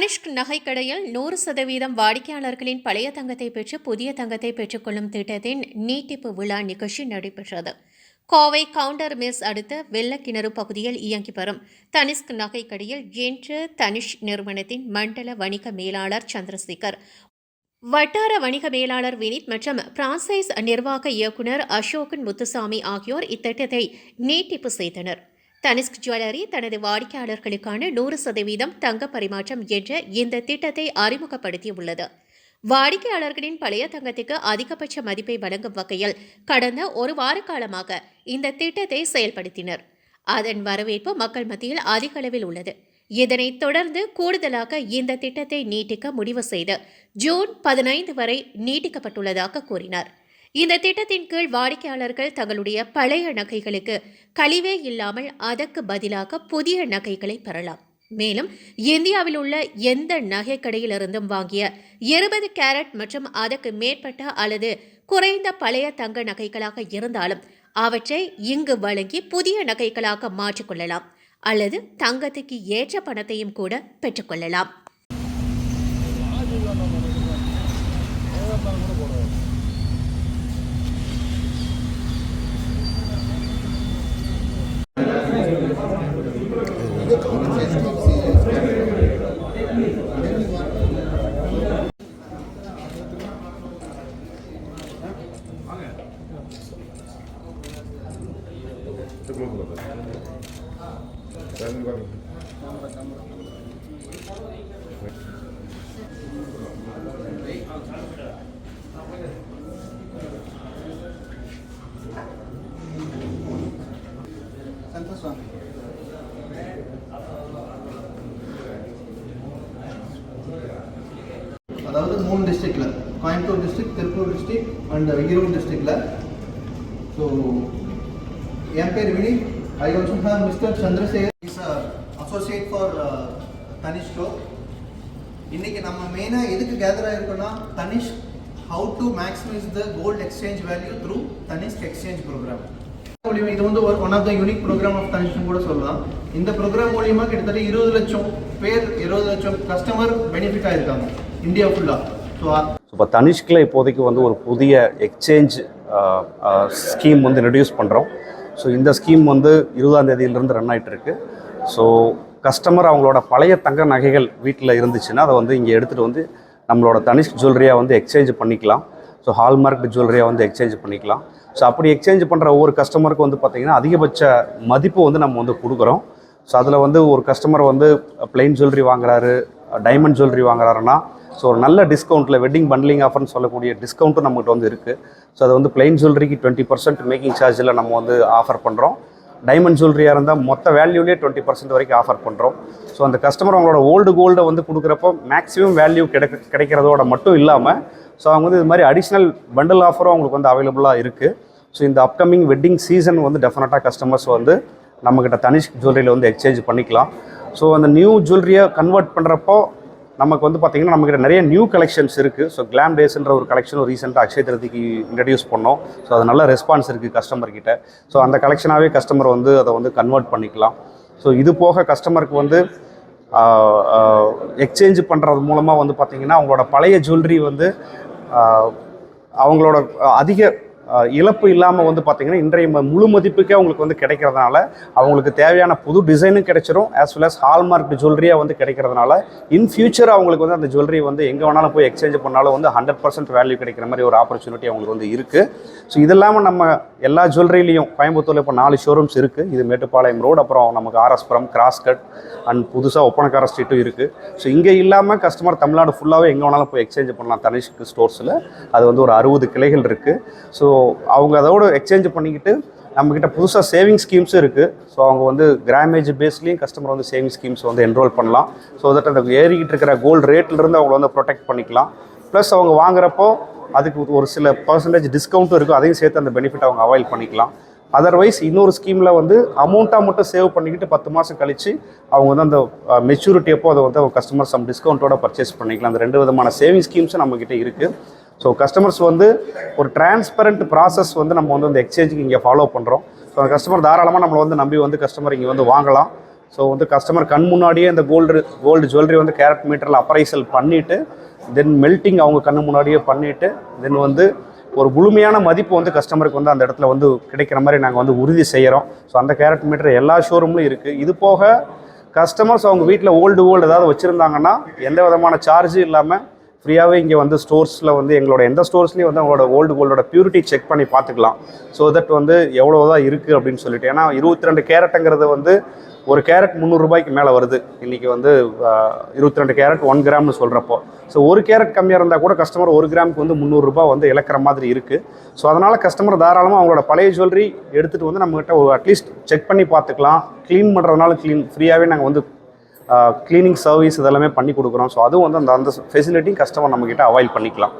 தனிஷ்க் நகைக்கடையில் நூறு சதவீதம் வாடிக்கையாளர்களின் பழைய தங்கத்தை பெற்று புதிய தங்கத்தை பெற்றுக்கொள்ளும் திட்டத்தின் நீட்டிப்பு விழா நிகழ்ச்சி நடைபெற்றது. கோவை கவுண்டர் மிஸ் அடுத்த வெள்ளக்கிணறு பகுதியில் இயங்கி வரும் தனிஷ்க் நகைக்கடையில் இன்று தனிஷ் நிறுவனத்தின் மண்டல வணிக மேலாளர் சந்திரசேகர் வட்டார வணிக மேலாளர் வினித் மற்றும் பிரான்சைஸ் நிர்வாக இயக்குனர் அசோகன் முத்துசாமி ஆகியோர் இத்திட்டத்தை நீட்டிப்பு செய்தனர். தனிஷ்க் ஜுவல்லரி தனது வாடிக்கையாளர்களுக்கான நூறு சதவீதம் தங்க பரிமாற்றம் என்ற இந்த திட்டத்தை அறிமுகப்படுத்தியுள்ளது. வாடிக்கையாளர்களின் பழைய தங்கத்துக்கு அதிகபட்ச மதிப்பை வழங்கும் வகையில் கடந்த ஒரு வார காலமாக இந்த திட்டத்தை செயல்படுத்தினர். அதன் வரவேற்பு மக்கள் மத்தியில் அதிக அளவில் உள்ளது. இதனைத் தொடர்ந்து கூடுதலாக இந்த திட்டத்தை நீட்டிக்க முடிவு செய்து ஜூன் பதினைந்து வரை நீட்டிக்கப்பட்டுள்ளதாக கூறினார். இந்த திட்டத்தின் கீழ் வாடிக்கையாளர்கள் தங்களுடைய பழைய நகைகளுக்கு கழிவே இல்லாமல் அதற்கு பதிலாக புதிய நகைகளை பெறலாம். மேலும் இந்தியாவில் உள்ள எந்த நகை கடையிலிருந்தும் வாங்கிய இருபது கேரட் மற்றும் அதற்கு மேற்பட்ட அல்லது குறைந்த பழைய தங்க நகைகளாக இருந்தாலும் அவற்றை இங்கு வழங்கி புதிய நகைகளாக மாற்றிக்கொள்ளலாம் அல்லது தங்கத்துக்கு ஏற்ற பணத்தையும் கூட பெற்றுக்கொள்ளலாம் Santo Swami. அதாவது மூணு டிஸ்ட்ரிக்டில் Coimbatore district Tiruppur district and Erode டிஸ்ட்ரிக்டில் ஸோ என் பேர் Vini. I also have mister Chandrasekar. Is associate for Tanishq show இன்னைக்கு நம்ம மெயினாக எதுக்கு gather ஆகிருக்கோன்னா Tanishq how to maximise the gold exchange value through Tanishq exchange program இது வந்து ஒரு one of the unique program of தனிஷ்னு கூட சொல்லலாம். இந்த ப்ரோக்ராம் மூலியமாக கிட்டத்தட்ட இருபது லட்சம் பேர் இருபது லட்சம் கஸ்டமர் பெனிஃபிட் ஆயிருக்காங்க. இந்தியா ஃபுல்லாக ஸோ ஸோ இப்போ தனிஷ்கில் இப்போதைக்கு வந்து ஒரு புதிய எக்ஸ்சேஞ்ச் ஸ்கீம் வந்து இன்ட்ரடியூஸ் பண்ணுறோம் ஸோ இந்த ஸ்கீம் வந்து இருபதாம் தேதியிலிருந்து ரன் ஆயிட்டு இருக்கு ஸோ கஸ்டமர் அவங்களோட பழைய தங்க நகைகள் வீட்டில் இருந்துச்சுன்னா அதை வந்து இங்கே எடுத்துகிட்டு வந்து நம்மளோட தனிஷ்க் ஜுவல்லரியாக வந்து எக்ஸ்சேஞ்ச் பண்ணிக்கலாம். ஸோ ஹால்மார்க் ஜுவல்லரியாக வந்து எக்ஸ்சேஞ்ச் பண்ணிக்கலாம். ஸோ அப்படி எக்ஸ்சேஞ்ச் பண்ணுற ஒவ்வொரு கஸ்டமருக்கும் வந்து பார்த்திங்கன்னா அதிகபட்ச மதிப்பு வந்து நம்ம வந்து கொடுக்குறோம். ஸோ அதில் வந்து ஒரு கஸ்டமர் வந்து பிளெயின் ஜுவல்லரி வாங்குறாரு டைமண்ட் ஜுவல்லரி வாங்குறாருன்னா ஸோ ஒரு நல்ல டிஸ்கவுண்ட்டில் வெட்டிங் பண்ட்லிங் ஆஃபர்னு சொல்லக்கூடிய டிஸ்கவுண்ட்டும் நம்மகிட்ட வந்து இருக்குது ஸோ அது வந்து பிளெயின் ஜுவல்லரிக்கு டுவெண்ட்டி பர்சன்ட் மேக்கிங் சார்ஜில் நம்ம வந்து ஆஃபர் பண்ணுறோம் டைமண்ட் ஜுவல்லரியாக இருந்தால் மொத்த வேல்யூலேயே டுவெண்ட்டி பர்சன்ட் வரைக்கும் ஆஃபர் பண்ணுறோம் ஸோ அந்த கஸ்டமர் அவங்களோட ஓல்டு கோல்டை வந்து கொடுக்குறப்போ மேக்ஸிமம் வேல்யூ கிடைக்க கிடைக்கிறதோட மட்டும் இல்லாமல் ஸோ அவங்க வந்து இது மாதிரி அடிஷ்னல் பண்டில் ஆஃபரும் அவங்களுக்கு வந்து அவைலபிளாக இருக்குது ஸோ இந்த அப்கமிங் வெட்டிங் சீசன் வந்து டெஃபினட்டாக கஸ்டமர்ஸ் வந்து நம்மக்கிட்ட தனிஷ்க் ஜுவல்லரியில் வந்து எக்ஸ்சேஞ்ச் பண்ணிக்கலாம். ஸோ அந்த நியூ ஜுவல்லரியை கன்வெர்ட் பண்ணுறப்போ நமக்கு வந்து பார்த்திங்கன்னா நம்மக்கிட்ட நிறைய நியூ கலெக்ஷன்ஸ் இருக்குது ஸோ கிளாம் டேஸ்ன்ற ஒரு கலெக்ஷன் ரீசெண்டாக அக்ஷய திருதிக்கு இன்ட்ரடியூஸ் பண்ணோம். ஸோ அது நல்ல ரெஸ்பான்ஸ் இருக்குது கஸ்டமர்கிட்ட ஸோ அந்த கலெக்ஷனாகவே கஸ்டமர் வந்து அதை வந்து கன்வெர்ட் பண்ணிக்கலாம். ஸோ இது போக கஸ்டமருக்கு வந்து எக்ஸ்சேஞ்ச் பண்ணுறது மூலமாக வந்து பார்த்திங்கன்னா அவங்களோட பழைய ஜுவல்லரி வந்து அவங்களோட அதிக இழப்பு இல்லாமல் வந்து பார்த்திங்கன்னா இன்றைய ம- முழு மதிப்புக்கே அவங்களுக்கு வந்து கிடைக்கிறதுனால அவங்களுக்கு தேவையான புது டிசைனும் கிடைச்சிரும். ஆஸ் வெல் அஸ் ஹால்மார்க் ஜுவல்லரியாக வந்து கிடைக்கிறதுனால இன் ஃபியூச்சர் அவங்களுக்கு வந்து அந்த ஜுவல்லரி வந்து எங்கே வேணாலும் போய் எக்ஸ்சேஞ்ச் பண்ணாலும் வந்து ஹண்ட்ரட் பர்சன்ட் வேல்யூ கிடைக்கிற மாதிரி ஒரு ஆப்பர்ச்சுனிட்டி அவங்களுக்கு வந்து இருக்குது ஸோ இது இல்லாமல் நம்ம எல்லா ஜுவல்லரிலையும் கோயம்புத்தூரில் இப்போ நாலு ஷோரூம்ஸ் இருக்குது இது மேட்டுப்பாளையம் ரோடு அப்புறம் நமக்கு ஆர்எஸ்புரம் கிராஸ்கட் அண்ட் புதுசாக ஒப்பனக்கார ஸ்ட்ரீட்டும் இருக்குது ஸோ இங்கே இல்லாமல் கஸ்டமர் தமிழ்நாடு ஃபுல்லாகவே எங்கே வேணாலும் போய் எக்ஸ்சேஞ்ச் பண்ணலாம் தனிஷ்க்கு ஸ்டோர்ஸில் அது வந்து ஒரு அறுபது கிளைகள் இருக்குது ஸோ அவங்க அதோட எக்ஸ்சேஞ்ச் பண்ணிக்கிட்டு நம்மக்கிட்ட புதுசாக சேவிங் ஸ்கீம்ஸும் இருக்குது ஸோ அவங்க வந்து கிராமேஜ் பேஸ்லேயும் கஸ்டமர் வந்து சேவிங் ஸ்கீம்ஸ் வந்து என்ரோல் பண்ணலாம். ஸோ தட் அந்த ஏறிக்கிட்டு இருக்கிற கோல்டு ரேட்லேருந்து அவங்கள வந்து ப்ரொடெக்ட் பண்ணிக்கலாம். ப்ளஸ் அவங்க வாங்குறப்போ அதுக்கு ஒரு சில பர்சன்டேஜ் டிஸ்கவுண்ட்டும் இருக்கும். அதையும் சேர்த்து அந்த பெனிஃபிட் அவங்க அவாய்ட் பண்ணிக்கலாம். அதர்வைஸ் இன்னொரு ஸ்கீமில் வந்து அமௌண்ட்டாக மட்டும் சேவ் பண்ணிக்கிட்டு பத்து மாதம் கழித்து அவங்க வந்து அந்த மெச்சூரிட்டி அப்போ அதை வந்து அவங்க கஸ்டமர் சம் டிஸ்கவுண்ட்டோட பர்ச்சேஸ் பண்ணிக்கலாம். அந்த ரெண்டு விதமான சேவிங் ஸ்கீம்ஸும் நம்மக்கிட்ட இருக்குது ஸோ கஸ்டமர்ஸ் வந்து ஒரு டிரான்ஸ்பரண்ட் ப்ராசஸ் வந்து நம்ம வந்து அந்த எக்ஸ்சேஞ்சுக்கு இங்கே ஃபாலோ பண்ணுறோம் ஸோ அந்த கஸ்டமர் தாராளமாக நம்மளை வந்து நம்பி வந்து கஸ்டமர் இங்கே வந்து வாங்கலாம். ஸோ வந்து கஸ்டமர் கண் முன்னாடியே இந்த கோல்டு கோல்டு ஜுவல்லரி வந்து கேரட் மீட்டரில் அப்ரைசல் பண்ணிவிட்டு தென் மெல்ட்டிங் அவங்க கண் முன்னாடியே பண்ணிவிட்டு தென் வந்து ஒரு முழுமையான மதிப்பு வந்து கஸ்டமருக்கு வந்து அந்த இடத்துல வந்து கிடைக்கிற மாதிரி நாங்கள் வந்து உறுதி செய்கிறோம் ஸோ அந்த கேரட் மீட்டர் எல்லா ஷோரூம்லையும் இருக்குது இது போக கஸ்டமர்ஸ் அவங்க வீட்டில் ஓல்டு ஓல்டு ஏதாவது வச்சுருந்தாங்கன்னா எந்த விதமான சார்ஜும் இல்லாமல் ஃப்ரீயாகவே இங்கே வந்து ஸ்டோர்ஸில் வந்து எங்களோட எந்த ஸ்டோர்ஸ்லேயும் வந்து அவங்களோட ஓல்டு கோல்டோட பியூரிட்டி செக் பண்ணி பார்த்துக்கலாம். ஸோ தட் வந்து எவ்வளோ தான் இருக்குது அப்படின்னு சொல்லிட்டு. ஏன்னா இருபத்தி ரெண்டு கேரட்டுங்கிறது வந்து ஒரு கேரட் முந்நூறுரூபாய்க்கு மேலே வருது. இன்றைக்கி வந்து இருபத்தி ரெண்டு கேரட் ஒன் கிராம்னு சொல்கிறப்போ ஸோ ஒரு கேரட் கம்மியாக இருந்தால் கூட கஸ்டமர் ஒரு கிராமுக்கு வந்து முந்நூறுரூபா வந்து இழக்கிற மாதிரி இருக்குது ஸோ அதனால் கஸ்டமர் தாராளமாக அவங்களோட பழைய ஜுவல்லரி எடுத்துகிட்டு வந்து நம்மகிட்ட ஒரு அட்லீஸ்ட் செக் பண்ணி பார்த்துக்கலாம். க்ளீன் பண்ணுறதுனால க்ளீன் ஃப்ரீயாகவே நாங்கள் வந்து க்ளீனிங் சர்வீஸ் இதெல்லாமே பண்ணி கொடுக்குறோம். ஸோ அதுவும் வந்து அந்த அந்த ஃபெசிலிட்டியும் கஸ்டமர் நம்மக்கிட்ட அவாய்ட் பண்ணிக்கலாம்.